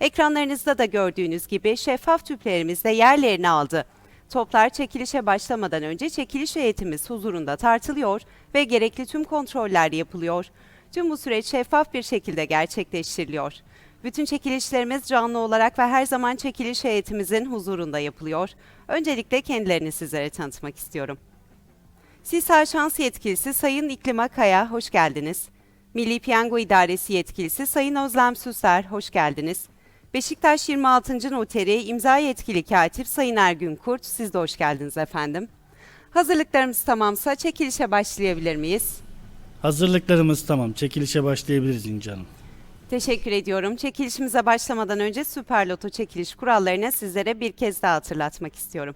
ekranlarınızda da gördüğünüz gibi şeffaf tüplerimizde yerlerini aldı. Toplar çekilişe başlamadan önce çekiliş heyetimiz huzurunda tartılıyor ve gerekli tüm kontroller yapılıyor. Tüm bu süreç şeffaf bir şekilde gerçekleştiriliyor. Bütün çekilişlerimiz canlı olarak ve her zaman çekiliş heyetimizin huzurunda yapılıyor. Öncelikle kendilerini sizlere tanıtmak istiyorum. Sisa Şans Yetkilisi Sayın İklim Akaya, hoş geldiniz. Milli Piyango İdaresi Yetkilisi Sayın Özlem Süser, hoş geldiniz. Beşiktaş 26. Noteri İmza Yetkili Katip Sayın Ergün Kurt, siz de hoş geldiniz efendim. Hazırlıklarımız tamamsa çekilişe başlayabilir miyiz? Hazırlıklarımız tamam. Çekilişe başlayabiliriz İnci Hanım. Teşekkür ediyorum. Çekilişimize başlamadan önce Süper Loto çekiliş kurallarını sizlere bir kez daha hatırlatmak istiyorum.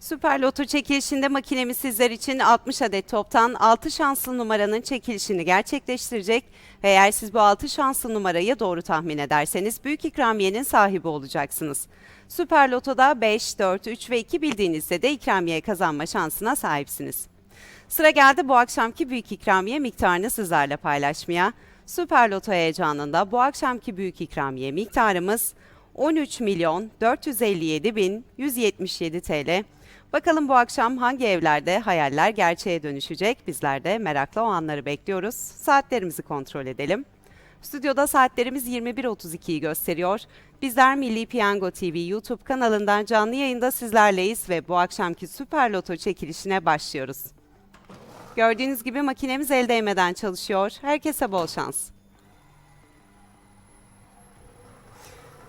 Süper Loto çekilişinde makinemiz sizler için 60 adet toptan 6 şanslı numaranın çekilişini gerçekleştirecek eğer siz bu 6 şanslı numarayı doğru tahmin ederseniz büyük ikramiyenin sahibi olacaksınız. Süper Loto'da 5, 4, 3 ve 2 bildiğinizde de ikramiye kazanma şansına sahipsiniz. Sıra geldi bu akşamki büyük ikramiye miktarını sizlerle paylaşmaya. Süper Loto heyecanında bu akşamki büyük ikramiye miktarımız 13 milyon 457 bin 177 TL. Bakalım bu akşam hangi evlerde hayaller gerçeğe dönüşecek? Bizler de merakla o anları bekliyoruz. Saatlerimizi kontrol edelim. Stüdyoda saatlerimiz 21.32'yi gösteriyor. Bizler Milli Piyango TV YouTube kanalından canlı yayında sizlerleyiz ve bu akşamki Süper Loto çekilişine başlıyoruz. Gördüğünüz gibi makinemiz el değmeden çalışıyor. Herkese bol şans.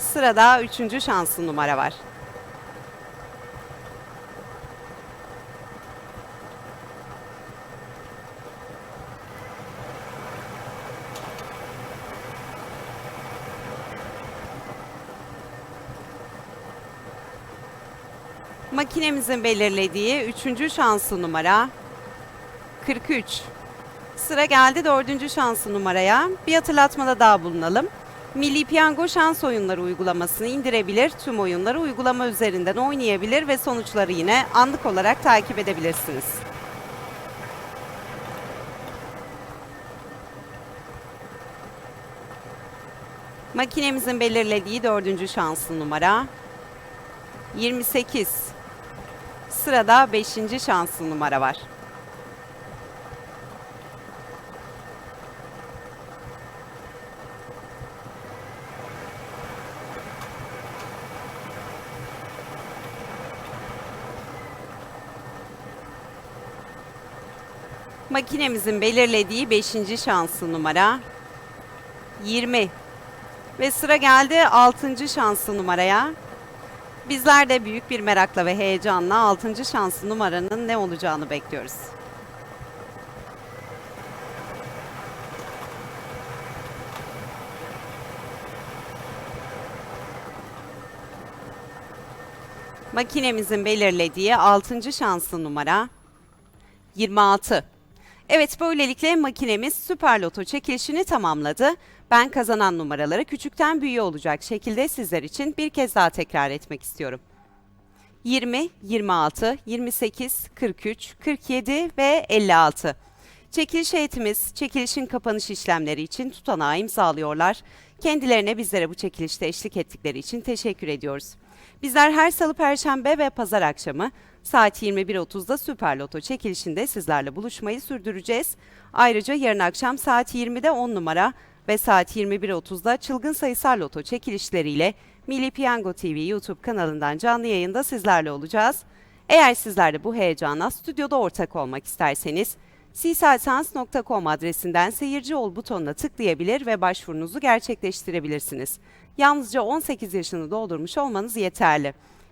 Sırada üçüncü şanslı numara var. Makinemizin belirlediği üçüncü şanslı numara 43. Sıra geldi dördüncü şanslı numaraya. Bir hatırlatmada daha bulunalım. Milli Piyango şans oyunları uygulamasını indirebilir, tüm oyunları uygulama üzerinden oynayabilir ve sonuçları yine anlık olarak takip edebilirsiniz. Makinemizin belirlediği dördüncü şanslı numara 28. Sırada beşinci şanslı numara var. Makinemizin belirlediği 5. şanslı numara 20. Ve sıra geldi 6. şanslı numaraya. Bizler de büyük bir merakla ve heyecanla 6. şanslı numaranın ne olacağını bekliyoruz. Makinemizin belirlediği 6. şanslı numara 26. Evet böylelikle makinemiz Süper Loto çekilişini tamamladı. Ben kazanan numaraları küçükten büyüğe olacak şekilde sizler için bir kez daha tekrar etmek istiyorum. 20, 26, 28, 43, 47 ve 56. Çekiliş heyetimiz çekilişin kapanış işlemleri için tutanağı imzalıyorlar. Kendilerine bizlere bu çekilişte eşlik ettikleri için teşekkür ediyoruz. Bizler her salı, perşembe ve pazar akşamı saat 21.30'da Süper Loto çekilişinde sizlerle buluşmayı sürdüreceğiz. Ayrıca yarın akşam saat 20'de 10 numara ve saat 21.30'da çılgın sayısal loto çekilişleriyle Milli Piyango TV YouTube kanalından canlı yayında sizlerle olacağız. Eğer sizler de bu heyecana stüdyoda ortak olmak isterseniz sisalsans.com adresinden seyirci ol butonuna tıklayabilir ve başvurunuzu gerçekleştirebilirsiniz. Yalnızca 18 yaşını doldurmuş olmanız yeterli.